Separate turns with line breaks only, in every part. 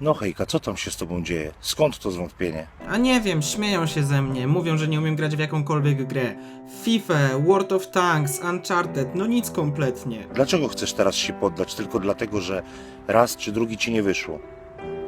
No hejka, co tam się z tobą dzieje? Skąd to zwątpienie?
A nie wiem, śmieją się ze mnie, mówią, że nie umiem grać w jakąkolwiek grę. FIFA, World of Tanks, Uncharted, no nic kompletnie.
Dlaczego chcesz teraz się poddać tylko dlatego, że raz czy drugi ci nie wyszło?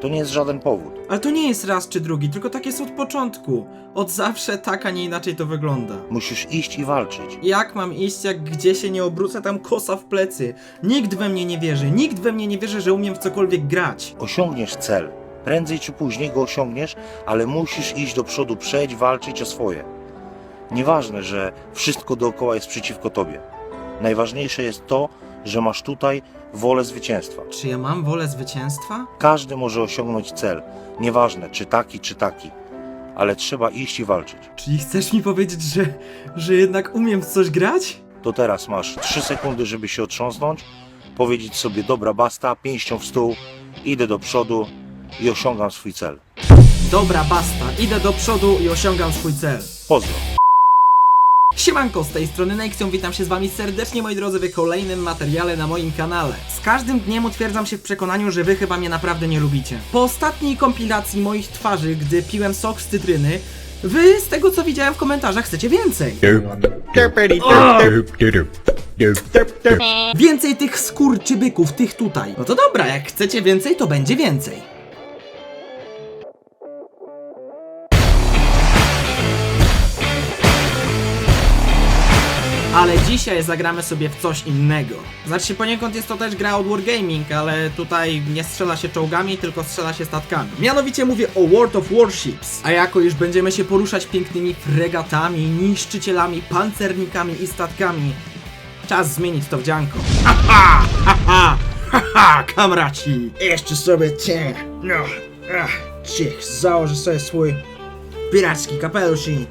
To nie jest żaden powód.
Ale to nie jest raz czy drugi, tylko tak jest od początku. Od zawsze tak, a nie inaczej to wygląda.
Musisz iść i walczyć.
Jak mam iść, jak gdzie się nie obrócę, tam kosa w plecy. Nikt we mnie nie wierzy, nikt we mnie nie wierzy, że umiem w cokolwiek grać.
Osiągniesz cel. Prędzej czy później go osiągniesz, ale musisz iść do przodu, przejść, walczyć o swoje. Nieważne, że wszystko dookoła jest przeciwko tobie. Najważniejsze jest to, że masz tutaj wolę zwycięstwa.
Czy ja mam wolę zwycięstwa?
Każdy może osiągnąć cel. Nieważne, czy taki, czy taki. Ale trzeba iść i walczyć.
Czyli chcesz mi powiedzieć, że, że jednak umiem w coś grać?
To teraz masz 3 sekundy, żeby się otrząsnąć, powiedzieć sobie dobra basta, pięścią w stół, idę do przodu i osiągam swój cel.
Dobra, basta, idę do przodu i osiągam swój cel.
Pozdro.
Siemanko, z tej strony Nexion, witam się z wami serdecznie moi drodzy w kolejnym materiale na moim kanale. Z każdym dniem utwierdzam się w przekonaniu, że wy chyba mnie naprawdę nie lubicie. Po ostatniej kompilacji moich twarzy, gdy piłem sok z cytryny, wy z tego co widziałem w komentarzach chcecie więcej. Więcej tych skurczybyków, tych tutaj. No to dobra, jak chcecie więcej, to będzie więcej. Dzisiaj zagramy sobie w coś innego. Znaczy poniekąd jest to też gra od Wargaming, ale tutaj nie strzela się czołgami, tylko strzela się statkami. Mianowicie mówię o World of Warships. A jako już będziemy się poruszać pięknymi fregatami, niszczycielami, pancernikami i statkami, czas zmienić to wdzianko. Haha, haha, haha, kamraci! Jeszcze sobie cię, no, ach, ciech, założę sobie swój piracki kapelusz i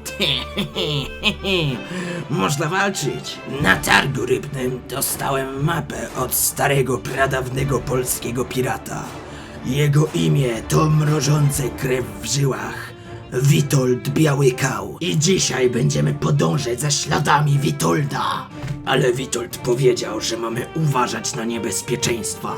można walczyć.
Na targu rybnym dostałem mapę od starego, pradawnego polskiego pirata. Jego imię to mrożące krew w żyłach. Witold Biały Kał. I dzisiaj będziemy podążać za śladami Witolda. Ale Witold powiedział, że mamy uważać na niebezpieczeństwa.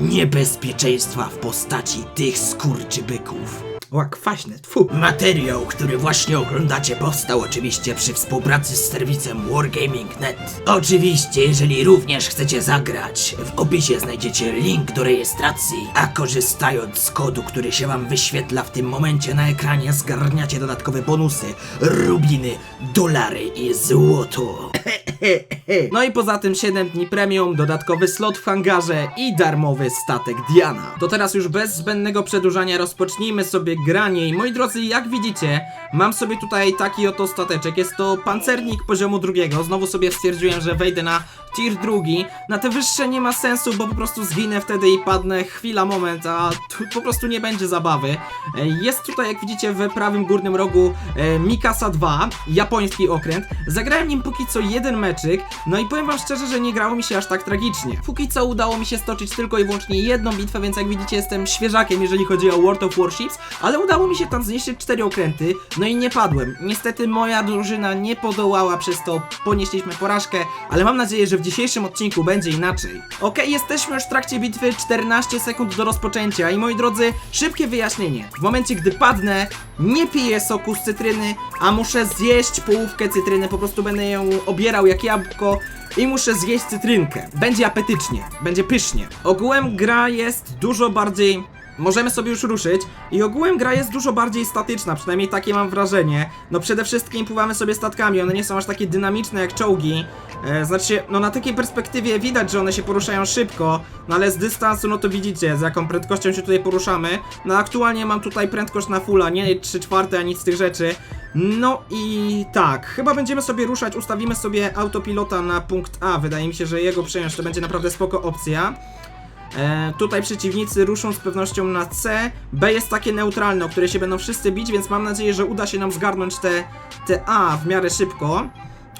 Niebezpieczeństwa w postaci tych skurczybyków.
Ła, kwaśne, tfu.
Materiał, który właśnie oglądacie, powstał oczywiście przy współpracy z serwisem Wargaming.net. Oczywiście, jeżeli również chcecie zagrać, w opisie znajdziecie link do rejestracji, a korzystając z kodu, który się wam wyświetla w tym momencie na ekranie, zgarniacie dodatkowe bonusy, rubiny, dolary i złoto.
No i poza tym 7 dni premium, dodatkowy slot w hangarze i darmowy statek Diana. To teraz już bez zbędnego przedłużania rozpocznijmy sobie granie i moi drodzy, jak widzicie, mam sobie tutaj taki oto stateczek. Jest to pancernik poziomu drugiego. Znowu sobie stwierdziłem, że wejdę na tier drugi. Na te wyższe nie ma sensu, bo po prostu zginę wtedy i padnę chwila, moment, a tu po prostu nie będzie zabawy. E, Jest tutaj, jak widzicie, w prawym górnym rogu e, Mikasa 2, japoński okręt. Zagrałem nim póki co jeden meczyk, no i powiem wam szczerze, że nie grało mi się aż tak tragicznie. Póki co udało mi się stoczyć tylko i wyłącznie jedną bitwę, więc jak widzicie jestem świeżakiem, jeżeli chodzi o World of Warships, ale udało mi się tam zniszczyć cztery okręty, no i nie padłem. Niestety moja drużyna nie podołała, przez to ponieśliśmy porażkę, ale mam nadzieję, że dzisiejszym odcinku będzie inaczej. Okej, jesteśmy już w trakcie bitwy, 14 sekund do rozpoczęcia i moi drodzy, szybkie wyjaśnienie. W momencie, gdy padnę, nie piję soku z cytryny, a muszę zjeść połówkę cytryny, po prostu będę ją obierał jak jabłko i muszę zjeść cytrynkę. Będzie apetycznie, będzie pysznie. Ogółem gra jest dużo bardziej Możemy sobie już ruszyć i ogółem gra jest dużo bardziej statyczna, przynajmniej takie mam wrażenie. No przede wszystkim pływamy sobie statkami, one nie są aż takie dynamiczne jak czołgi. E, znaczy, no na takiej perspektywie widać, że one się poruszają szybko, no ale z dystansu, no to widzicie, z jaką prędkością się tutaj poruszamy. No aktualnie mam tutaj prędkość na fulla, nie 3 czwarte, a nic z tych rzeczy. No i tak, chyba będziemy sobie ruszać, ustawimy sobie autopilota na punkt A, wydaje mi się, że jego przejąć to będzie naprawdę spoko opcja. E, tutaj przeciwnicy ruszą z pewnością na C. B jest takie neutralne, o które się będą wszyscy bić, więc mam nadzieję, że uda się nam zgarnąć te, te A w miarę szybko.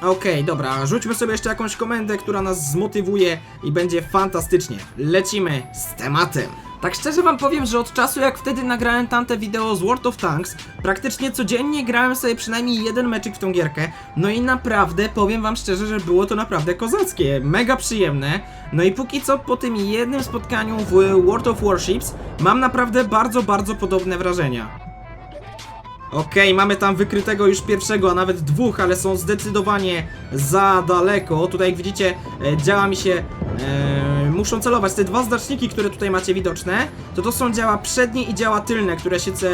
Okej, dobra, rzućmy sobie jeszcze jakąś komendę, która nas zmotywuje i będzie fantastycznie. Lecimy z tematem. Tak szczerze wam powiem, że od czasu jak wtedy nagrałem tamte wideo z World of Tanks, praktycznie codziennie grałem sobie przynajmniej jeden meczyk w tą gierkę. No i naprawdę, powiem wam szczerze, że było to naprawdę kozackie, mega przyjemne. No i póki co po tym jednym spotkaniu w World of Warships mam naprawdę bardzo, bardzo podobne wrażenia. Okej, mamy tam wykrytego już pierwszego, a nawet dwóch, ale są zdecydowanie za daleko. Tutaj jak widzicie, e, działa mi się... E, muszą celować. Te dwa znaczniki, które tutaj macie widoczne, to to są działa przednie i działa tylne, które się ce,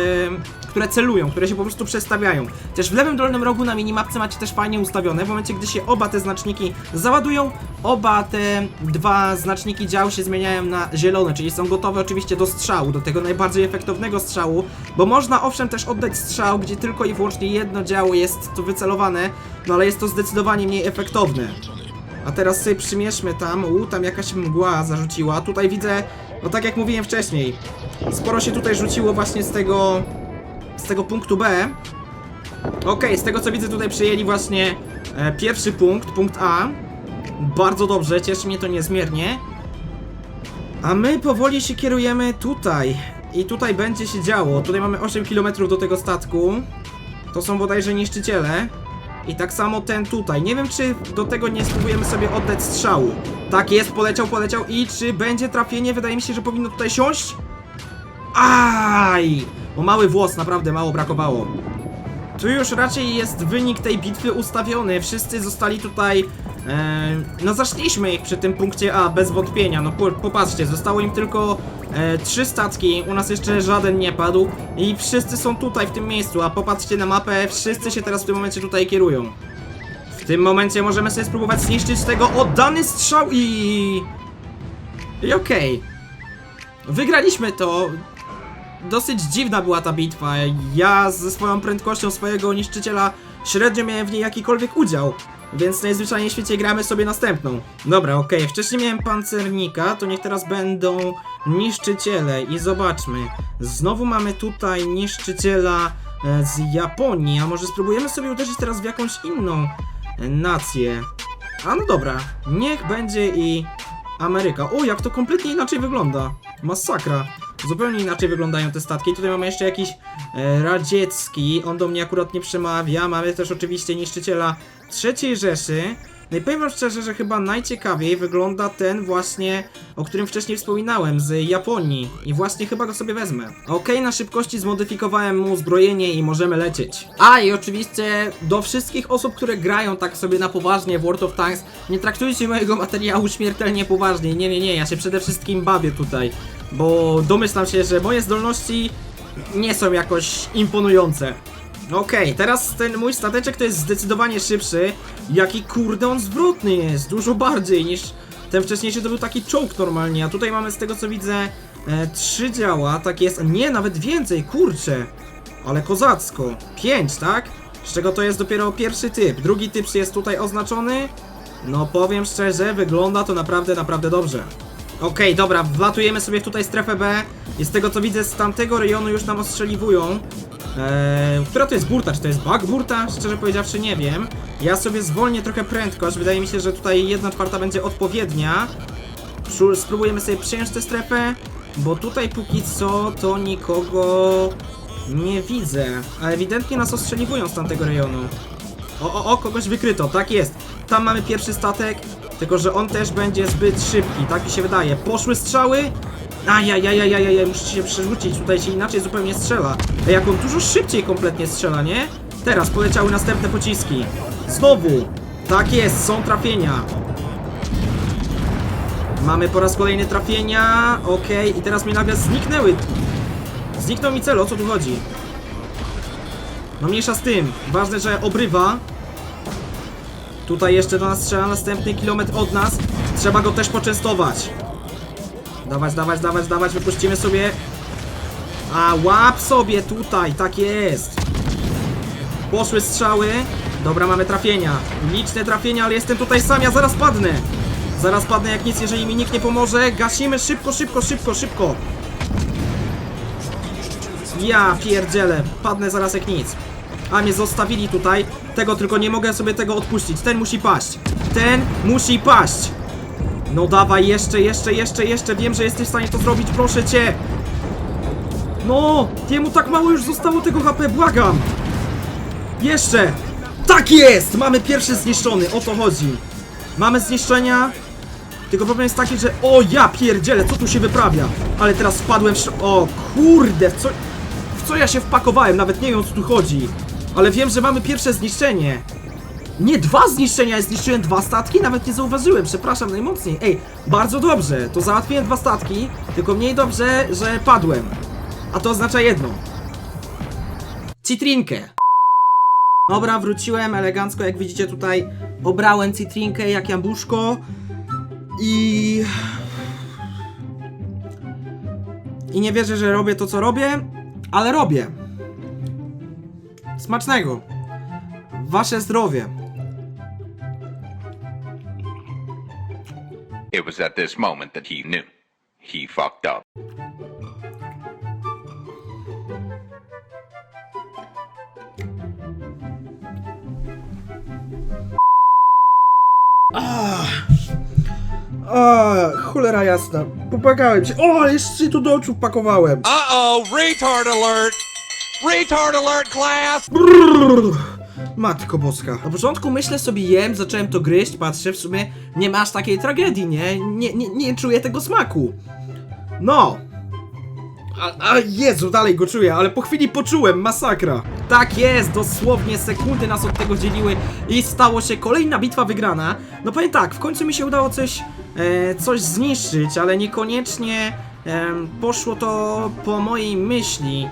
które celują, które się po prostu przestawiają. Też w lewym dolnym rogu na minimapce macie też fajnie ustawione. W momencie, gdy się oba te znaczniki załadują, oba te dwa znaczniki dział się zmieniają na zielone, czyli są gotowe oczywiście do strzału, do tego najbardziej efektownego strzału, bo można owszem też oddać strzał, gdzie tylko i wyłącznie jedno działo jest tu wycelowane, no ale jest to zdecydowanie mniej efektowne. A teraz sobie przymierzmy tam, u, tam jakaś mgła zarzuciła, tutaj widzę, no tak jak mówiłem wcześniej, sporo się tutaj rzuciło właśnie z tego, z tego punktu B. Okej, z tego co widzę tutaj przyjęli właśnie e, pierwszy punkt, punkt A. Bardzo dobrze, cieszy mnie to niezmiernie. A my powoli się kierujemy tutaj. I tutaj będzie się działo. Tutaj mamy 8 km do tego statku. To są bodajże niszczyciele. I tak samo ten tutaj. Nie wiem, czy do tego nie spróbujemy sobie oddać strzału. Tak jest, poleciał, poleciał. I czy będzie trafienie? Wydaje mi się, że powinno tutaj siąść. Aj! Bo mały włos, naprawdę mało brakowało. Tu już raczej jest wynik tej bitwy ustawiony. Wszyscy zostali tutaj. E, no, zaszliśmy ich przy tym punkcie A, bez wątpienia. No, po, popatrzcie, zostało im tylko e, trzy statki. U nas jeszcze żaden nie padł. I wszyscy są tutaj, w tym miejscu. A popatrzcie na mapę, wszyscy się teraz w tym momencie tutaj kierują. W tym momencie możemy sobie spróbować zniszczyć tego oddany strzał i. I okej. Wygraliśmy to. Dosyć dziwna była ta bitwa. Ja ze swoją prędkością swojego niszczyciela średnio miałem w niej jakikolwiek udział. Więc najzwyczajniej w świecie gramy sobie następną. Dobra, okej, wcześniej miałem pancernika, to niech teraz będą niszczyciele i zobaczmy. Znowu mamy tutaj niszczyciela e, z Japonii, a może spróbujemy sobie uderzyć teraz w jakąś inną e, nację. A no dobra, niech będzie i Ameryka. O, jak to kompletnie inaczej wygląda. Masakra. Zupełnie inaczej wyglądają te statki. Tutaj mamy jeszcze jakiś e, radziecki. On do mnie akurat nie przemawia. Mamy też oczywiście niszczyciela III Rzeszy. No i powiem wam szczerze, że chyba najciekawiej wygląda ten właśnie, o którym wcześniej wspominałem, z Japonii. I właśnie chyba go sobie wezmę. Okej, na szybkości zmodyfikowałem mu uzbrojenie i możemy lecieć. A i oczywiście do wszystkich osób, które grają tak sobie na poważnie w World of Tanks, nie traktujcie mojego materiału śmiertelnie poważnie. Nie, nie, nie, ja się przede wszystkim bawię tutaj. Bo domyślam się, że moje zdolności nie są jakoś imponujące. Okej, teraz ten mój stateczek to jest zdecydowanie szybszy. Jaki kurde on zwrotny jest, dużo bardziej niż ten wcześniejszy to był taki czołg normalnie, a tutaj mamy z tego co widzę e, trzy działa, tak jest, nie, nawet więcej, kurczę. Ale kozacko, pięć, tak? Z czego to jest dopiero pierwszy typ, drugi typ jest tutaj oznaczony. No powiem szczerze, wygląda to naprawdę, naprawdę dobrze. Okej, dobra, wlatujemy sobie tutaj strefę B i z tego co widzę z tamtego rejonu już nam ostrzeliwują. Eee, która to jest burta? Czy to jest bug burta? Szczerze powiedziawszy nie wiem. Ja sobie zwolnię trochę prędkość, wydaje mi się, że tutaj 1 czwarta będzie odpowiednia. Spróbujemy sobie przyjąć tę strefę, bo tutaj póki co to nikogo nie widzę. A ewidentnie nas ostrzeliwują z tamtego rejonu. O, o, o, kogoś wykryto, tak jest. Tam mamy pierwszy statek, tylko że on też będzie zbyt szybki, tak mi się wydaje. Poszły strzały. Ajajajajajaj, muszę się przerzucić, tutaj się inaczej zupełnie strzela. Ej, jak on dużo szybciej kompletnie strzela, nie? Teraz poleciały następne pociski. Znowu. Tak jest, są trafienia. Mamy po raz kolejny trafienia. Okej, i teraz mi nagle zniknęły. Zniknął mi cel, o co tu chodzi? No mniejsza z tym. Ważne, że obrywa. Tutaj jeszcze do nas strzela następny kilometr od nas. Trzeba go też poczęstować. Dawać, dawać, dawać, dawać, wypuścimy sobie. A łap sobie tutaj, tak jest. Poszły strzały. Dobra, mamy trafienia. Liczne trafienia, ale jestem tutaj sam, ja zaraz padnę. Zaraz padnę jak nic, jeżeli mi nikt nie pomoże. Gasimy szybko, szybko, szybko, szybko. Ja pierdzielę, padnę zaraz jak nic. A mnie zostawili tutaj. Tego tylko nie mogę sobie tego odpuścić. Ten musi paść. Ten musi paść. No dawaj, jeszcze, jeszcze, jeszcze, jeszcze. Wiem, że jesteś w stanie to zrobić, proszę cię. No, jemu tak mało już zostało tego HP, błagam. Jeszcze. Tak jest! Mamy pierwszy zniszczony, o to chodzi. Mamy zniszczenia. Tylko problem jest taki, że... O, ja pierdzielę, co tu się wyprawia? Ale teraz wpadłem w... O, kurde, w co... W co ja się wpakowałem? Nawet nie wiem, o co tu chodzi. Ale wiem, że mamy pierwsze zniszczenie. Nie, dwa zniszczenia, ja zniszczyłem dwa statki, nawet nie zauważyłem, przepraszam najmocniej. Ej, bardzo dobrze, to załatwiłem dwa statki, tylko mniej dobrze, że padłem. A to oznacza jedno. Citrinkę. Dobra, wróciłem elegancko, jak widzicie tutaj obrałem citrinkę jak jabłuszko i... I nie wierzę, że robię to, co robię, ale robię. Smacznego. Wasze zdrowie.
It was at this moment that he knew. He fucked up.
O, cholera jasna. Popłakałem się. O, ale jeszcze się tu do oczu pakowałem.
Uh-oh, retard alert! Retard alert, class!
Brrr. Matko boska. Na początku myślę sobie jem, zacząłem to gryźć, patrzę, w sumie nie ma aż takiej tragedii, nie? Nie, nie, nie czuję tego smaku. No. A, a Jezu, dalej go czuję, ale po chwili poczułem, masakra. Tak jest, dosłownie sekundy nas od tego dzieliły i stało się kolejna bitwa wygrana. No powiem tak, w końcu mi się udało coś, e, coś zniszczyć, ale niekoniecznie em, poszło to po mojej myśli.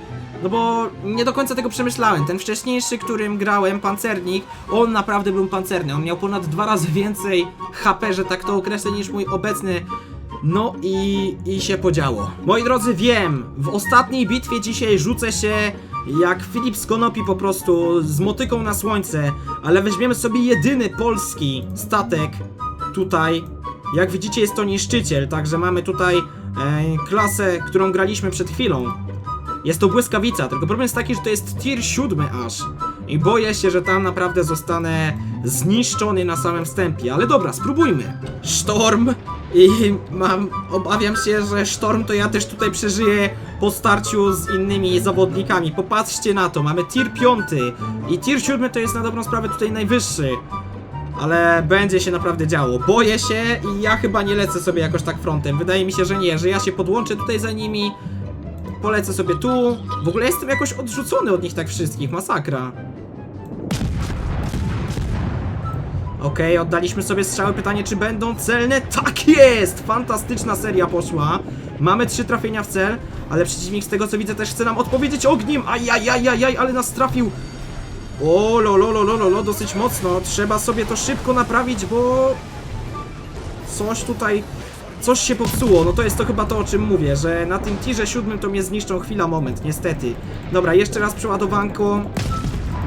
No bo nie do końca tego przemyślałem. Ten wcześniejszy, którym grałem, pancernik, on naprawdę był pancerny. On miał ponad dwa razy więcej HP, że tak to określę, niż mój obecny. No i, i się podziało. Moi drodzy, wiem, w ostatniej bitwie dzisiaj rzucę się jak Filip z Konopi po prostu z motyką na słońce, ale weźmiemy sobie jedyny polski statek tutaj. Jak widzicie jest to niszczyciel, także mamy tutaj e, klasę, którą graliśmy przed chwilą. Jest to błyskawica, tylko problem jest taki, że to jest tier 7 aż. I boję się, że tam naprawdę zostanę zniszczony na samym wstępie. Ale dobra, spróbujmy. Sztorm. I mam, obawiam się, że sztorm to ja też tutaj przeżyję po starciu z innymi zawodnikami. Popatrzcie na to, mamy tier 5 i tier 7 to jest na dobrą sprawę tutaj najwyższy. Ale będzie się naprawdę działo. Boję się i ja chyba nie lecę sobie jakoś tak frontem. Wydaje mi się, że nie, że ja się podłączę tutaj za nimi polecę sobie tu. W ogóle jestem jakoś odrzucony od nich tak wszystkich, masakra. Okej, oddaliśmy sobie strzały, pytanie czy będą celne? Tak jest! Fantastyczna seria poszła. Mamy trzy trafienia w cel, ale przeciwnik z tego co widzę też chce nam odpowiedzieć ogniem. Ajajajajaj, ale nas trafił. O, lo, lo, lo, lo, lo, dosyć mocno. Trzeba sobie to szybko naprawić, bo... Coś tutaj coś się popsuło, no to jest to chyba to o czym mówię, że na tym tirze siódmym to mnie zniszczą chwila moment, niestety. Dobra, jeszcze raz przeładowanko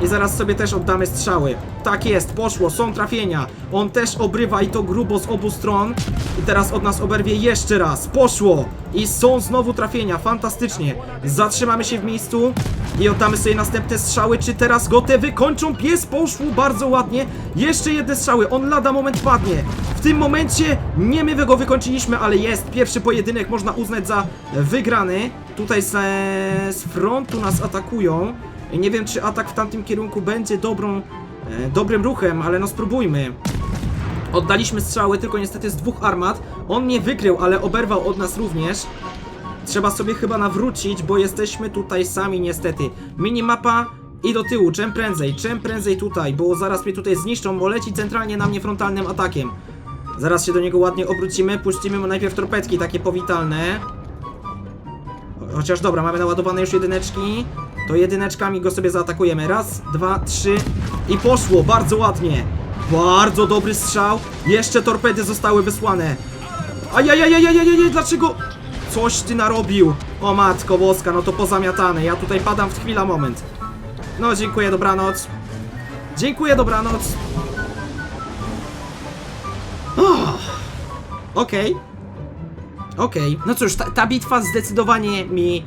i zaraz sobie też oddamy strzały. Tak jest, poszło, są trafienia. On też obrywa i to grubo z obu stron. I teraz od nas oberwie jeszcze raz. Poszło! I są znowu trafienia, fantastycznie. Zatrzymamy się w miejscu i oddamy sobie następne strzały. Czy teraz go te wykończą? Pies poszło bardzo ładnie. Jeszcze jedne strzały, on lada moment padnie. W tym momencie nie my go wykończyliśmy, ale jest. Pierwszy pojedynek można uznać za wygrany. Tutaj z, z frontu nas atakują. Nie wiem, czy atak w tamtym kierunku będzie dobrą, e, dobrym ruchem, ale no spróbujmy. Oddaliśmy strzały, tylko niestety z dwóch armat. On mnie wykrył, ale oberwał od nas również. Trzeba sobie chyba nawrócić, bo jesteśmy tutaj sami niestety. Minimapa i do tyłu, czym prędzej, czym prędzej tutaj, bo zaraz mnie tutaj zniszczą, bo leci centralnie na mnie frontalnym atakiem. Zaraz się do niego ładnie obrócimy, puścimy mu najpierw torpedki takie powitalne. Chociaż dobra, mamy naładowane już jedyneczki. To jedyneczkami go sobie zaatakujemy. Raz, dwa, trzy i poszło, bardzo ładnie. Bardzo dobry strzał. Jeszcze torpedy zostały wysłane. Ajajajajajajaj, dlaczego? Coś ty narobił. O matko boska, no to pozamiatane. Ja tutaj padam w chwila moment. No, dziękuję, dobranoc. Dziękuję, dobranoc. Oh. Okej. Okej. No cóż, ta, ta bitwa zdecydowanie mi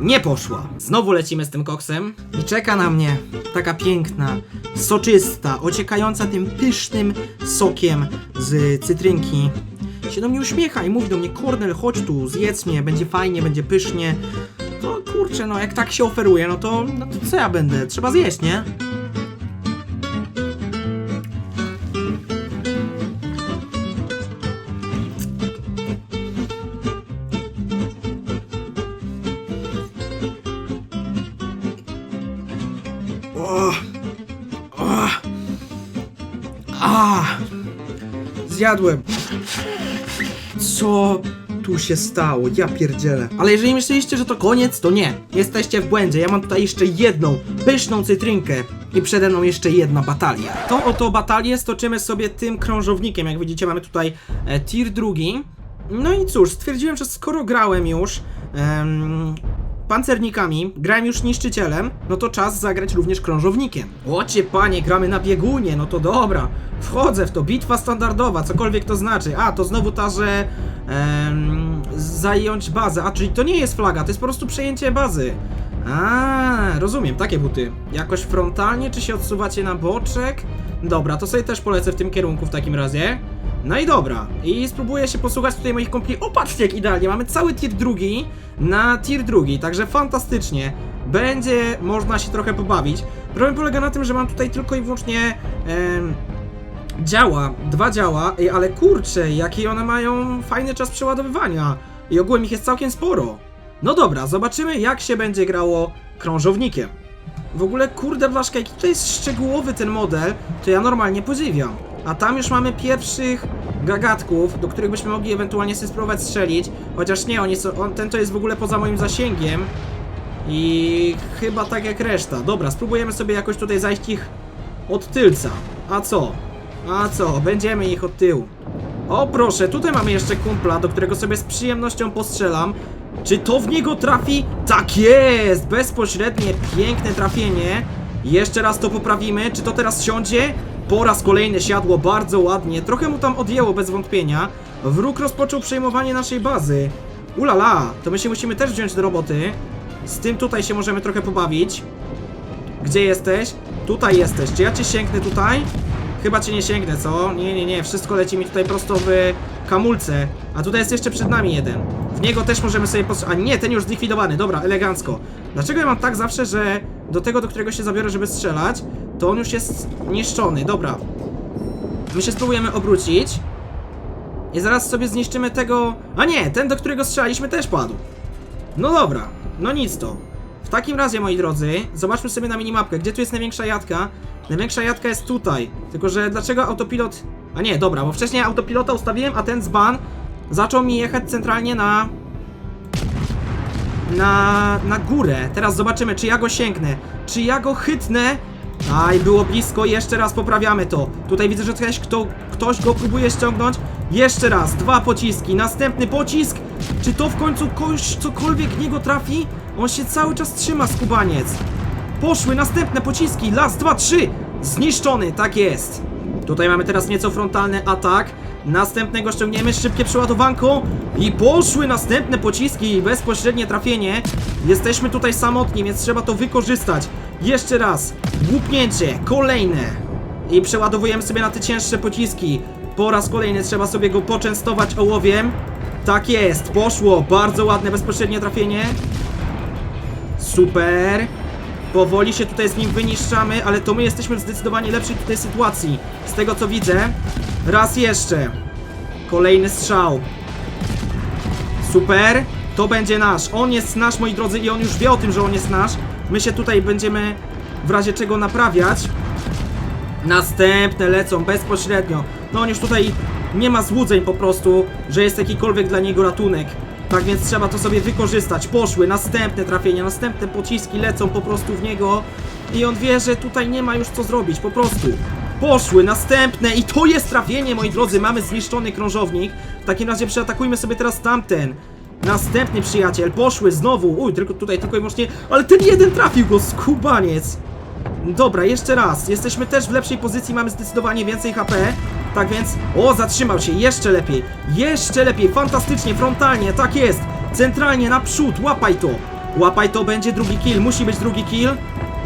nie poszła. Znowu lecimy z tym koksem i czeka na mnie taka piękna, soczysta, ociekająca tym pysznym sokiem z cytrynki się do mnie uśmiecha i mówi do mnie, Kornel, chodź tu, zjedz mnie, będzie fajnie, będzie pysznie. To kurczę, no jak tak się oferuje, no to, no to co ja będę? Trzeba zjeść, nie? A, zjadłem. Co tu się stało? Ja pierdzielę. Ale jeżeli myśleliście, że to koniec, to nie. Jesteście w błędzie. Ja mam tutaj jeszcze jedną pyszną cytrynkę i przede mną jeszcze jedna batalia. Tą oto batalię stoczymy sobie tym krążownikiem. Jak widzicie, mamy tutaj e, tier drugi. No i cóż, stwierdziłem, że skoro grałem już em, pancernikami, grałem już niszczycielem, no to czas zagrać również krążownikiem. Łocie panie, gramy na biegunie, no to dobra. Wchodzę w to, bitwa standardowa, cokolwiek to znaczy. A, to znowu ta, że em, zająć bazę. A, czyli to nie jest flaga, to jest po prostu przejęcie bazy. A, rozumiem, takie buty. Jakoś frontalnie, czy się odsuwacie na boczek? Dobra, to sobie też polecę w tym kierunku w takim razie. No i dobra, i spróbuję się posłuchać tutaj moich kompli. O, patrzcie jak idealnie, mamy cały tier drugi na tier drugi, także fantastycznie. Będzie można się trochę pobawić. Problem polega na tym, że mam tutaj tylko i wyłącznie działa, dwa działa, ale kurczę, jaki one mają fajny czas przeładowywania. I ogółem ich jest całkiem sporo. No dobra, zobaczymy jak się będzie grało krążownikiem. W ogóle, kurde blaszka, jaki tutaj jest szczegółowy ten model, to ja normalnie podziwiam. A tam już mamy pierwszych gagatków, do których byśmy mogli ewentualnie sobie spróbować strzelić. Chociaż nie, oni są, on, ten to jest w ogóle poza moim zasięgiem. I chyba tak jak reszta. Dobra, spróbujemy sobie jakoś tutaj zajść ich od tylca. A co? A co? Będziemy ich od tyłu. O proszę, tutaj mamy jeszcze kumpla, do którego sobie z przyjemnością postrzelam. Czy to w niego trafi? Tak jest! Bezpośrednie, piękne trafienie. Jeszcze raz to poprawimy. Czy to teraz siądzie? Po raz kolejny siadło bardzo ładnie. Trochę mu tam odjęło bez wątpienia. Wróg rozpoczął przejmowanie naszej bazy. Ulala, to my się musimy też wziąć do roboty. Z tym tutaj się możemy trochę pobawić. Gdzie jesteś? Tutaj jesteś. Czy ja cię sięgnę tutaj? Chyba cię nie sięgnę, co? Nie, nie, nie. Wszystko leci mi tutaj prosto w kamulce. A tutaj jest jeszcze przed nami jeden. W niego też możemy sobie. A nie, ten już zlikwidowany. Dobra, elegancko. Dlaczego ja mam tak zawsze, że do tego, do którego się zabiorę, żeby strzelać, to on już jest niszczony. Dobra. My się spróbujemy obrócić. I zaraz sobie zniszczymy tego... A nie, ten, do którego strzelaliśmy też padł. No dobra, no nic to. W takim razie, moi drodzy, zobaczmy sobie na minimapkę, gdzie tu jest największa jadka. Największa jadka jest tutaj. Tylko, że dlaczego autopilot... A nie, dobra, bo wcześniej autopilota ustawiłem, a ten dzban zaczął mi jechać centralnie na... Na... na górę. Teraz zobaczymy, czy ja go sięgnę. Czy ja go chytnę? Aj, było blisko, jeszcze raz poprawiamy to. Tutaj widzę, że ktoś, kto, ktoś go próbuje ściągnąć. Jeszcze raz, dwa pociski, następny pocisk. Czy to w końcu kogoś cokolwiek niego trafi? On się cały czas trzyma, skubaniec. Poszły następne pociski, las, dwa, trzy. Zniszczony, tak jest. Tutaj mamy teraz nieco frontalny atak. Następnego ściągniemy, szybkie przeładowanko. I poszły następne pociski i bezpośrednie trafienie. Jesteśmy tutaj samotni, więc trzeba to wykorzystać. Jeszcze raz, głupnięcie, kolejne. I przeładowujemy sobie na te cięższe pociski. Po raz kolejny trzeba sobie go poczęstować ołowiem. Tak jest, poszło, bardzo ładne bezpośrednie trafienie. Super. Powoli się tutaj z nim wyniszczamy, ale to my jesteśmy w zdecydowanie lepszej tutaj sytuacji. Z tego co widzę. Raz jeszcze. Kolejny strzał. Super. To będzie nasz. On jest nasz, moi drodzy, i on już wie o tym, że on jest nasz. My się tutaj będziemy w razie czego naprawiać. Następne lecą bezpośrednio. No on już tutaj nie ma złudzeń po prostu, że jest jakikolwiek dla niego ratunek. Tak więc trzeba to sobie wykorzystać. Poszły następne trafienia, następne pociski lecą po prostu w niego. I on wie, że tutaj nie ma już co zrobić, po prostu. Poszły następne i to jest trafienie, moi drodzy. Mamy zniszczony krążownik. W takim razie przeatakujmy sobie teraz tamten. Następny przyjaciel, poszły znowu. Uj, tylko tutaj tylko i wyłącznie. Ale ten jeden trafił go, skubaniec. Dobra, jeszcze raz. Jesteśmy też w lepszej pozycji, mamy zdecydowanie więcej HP. Tak więc. O, zatrzymał się, jeszcze lepiej. Jeszcze lepiej, fantastycznie, frontalnie, tak jest. Centralnie naprzód, łapaj to. Łapaj to, będzie drugi kill, musi być drugi kill.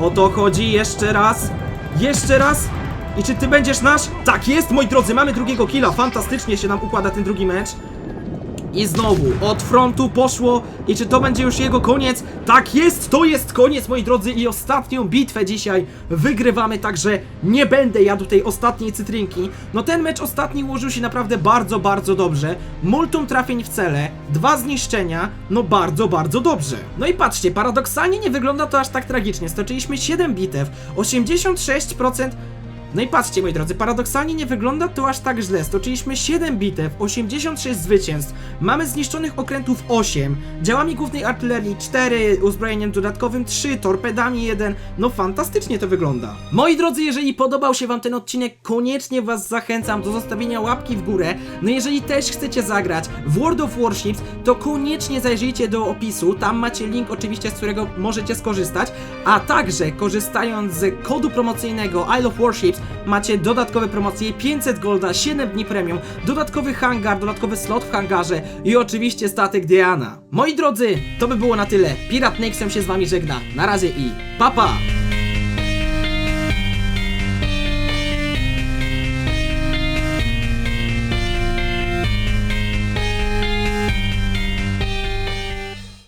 O to chodzi, jeszcze raz. Jeszcze raz. I czy ty będziesz nasz? Tak jest, moi drodzy, mamy drugiego killa. Fantastycznie się nam układa ten drugi mecz. I znowu, od frontu poszło i czy to będzie już jego koniec? Tak jest, to jest koniec moi drodzy i ostatnią bitwę dzisiaj wygrywamy, także nie będę jadł tej ostatniej cytrynki. No ten mecz ostatni ułożył się naprawdę bardzo, bardzo dobrze. Multum trafień w cele, dwa zniszczenia, no bardzo, bardzo dobrze. No i patrzcie, paradoksalnie nie wygląda to aż tak tragicznie, stoczyliśmy 7 bitew, 86% no i patrzcie moi drodzy, paradoksalnie nie wygląda to aż tak źle. Stoczyliśmy 7 bitew, 86 zwycięstw, mamy zniszczonych okrętów 8, działami głównej artylerii 4, uzbrojeniem dodatkowym 3, torpedami 1. No fantastycznie to wygląda. Moi drodzy, jeżeli podobał się wam ten odcinek, koniecznie was zachęcam do zostawienia łapki w górę. No jeżeli też chcecie zagrać w World of Warships, to koniecznie zajrzyjcie do opisu, tam macie link oczywiście, z którego możecie skorzystać, a także korzystając z kodu promocyjnego I Love Warships macie dodatkowe promocje 500 golda, 7 dni premium, dodatkowy hangar, dodatkowy slot w hangarze i oczywiście statek Diana. Moi drodzy, to by było na tyle. Pirat Nixon się z wami żegna. Na razie i pa pa!